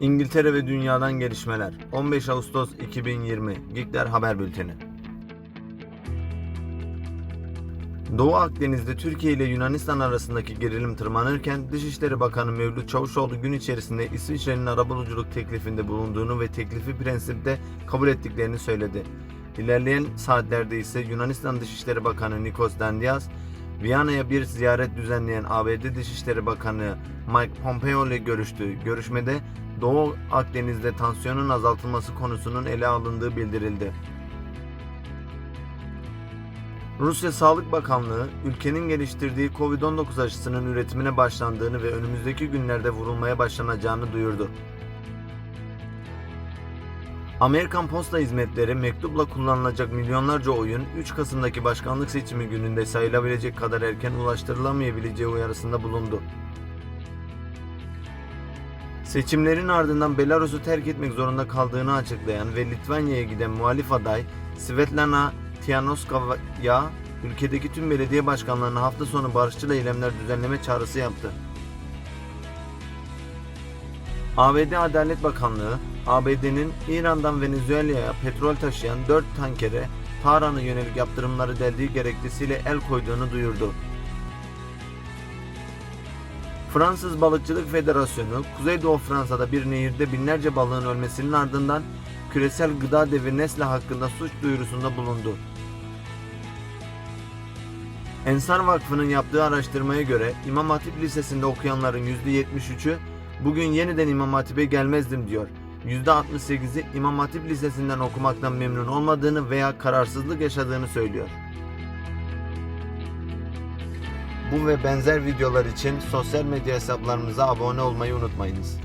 İngiltere ve dünyadan gelişmeler. 15 Ağustos 2020. Gikler Haber Bülteni. Doğu Akdeniz'de Türkiye ile Yunanistan arasındaki gerilim tırmanırken Dışişleri Bakanı Mevlüt Çavuşoğlu gün içerisinde İsviçre'nin arabuluculuk teklifinde bulunduğunu ve teklifi prensipte kabul ettiklerini söyledi. İlerleyen saatlerde ise Yunanistan Dışişleri Bakanı Nikos Dendias, Viyana'ya bir ziyaret düzenleyen ABD Dışişleri Bakanı Mike Pompeo ile görüştü. Görüşmede Doğu Akdeniz'de tansiyonun azaltılması konusunun ele alındığı bildirildi. Rusya Sağlık Bakanlığı, ülkenin geliştirdiği Covid-19 aşısının üretimine başlandığını ve önümüzdeki günlerde vurulmaya başlanacağını duyurdu. Amerikan Posta Hizmetleri mektupla kullanılacak milyonlarca oyun 3 Kasım'daki başkanlık seçimi gününde sayılabilecek kadar erken ulaştırılamayabileceği uyarısında bulundu. Seçimlerin ardından Belarus'u terk etmek zorunda kaldığını açıklayan ve Litvanya'ya giden muhalif aday Svetlana Tihanovskaya ülkedeki tüm belediye başkanlarına hafta sonu barışçıl eylemler düzenleme çağrısı yaptı. ABD Adalet Bakanlığı, ABD'nin İran'dan Venezuela'ya petrol taşıyan 4 tankere Tahran'a yönelik yaptırımları deldiği gerekçesiyle el koyduğunu duyurdu. Fransız Balıkçılık Federasyonu, Kuzeydoğu Fransa'da bir nehirde binlerce balığın ölmesinin ardından küresel gıda devi Nestle hakkında suç duyurusunda bulundu. Ensar Vakfı'nın yaptığı araştırmaya göre İmam Hatip Lisesi'nde okuyanların %73'ü bugün yeniden İmam Hatip'e gelmezdim diyor. %68'i İmam Hatip Lisesi'nden okumaktan memnun olmadığını veya kararsızlık yaşadığını söylüyor. Bu ve benzer videolar için sosyal medya hesaplarımıza abone olmayı unutmayınız.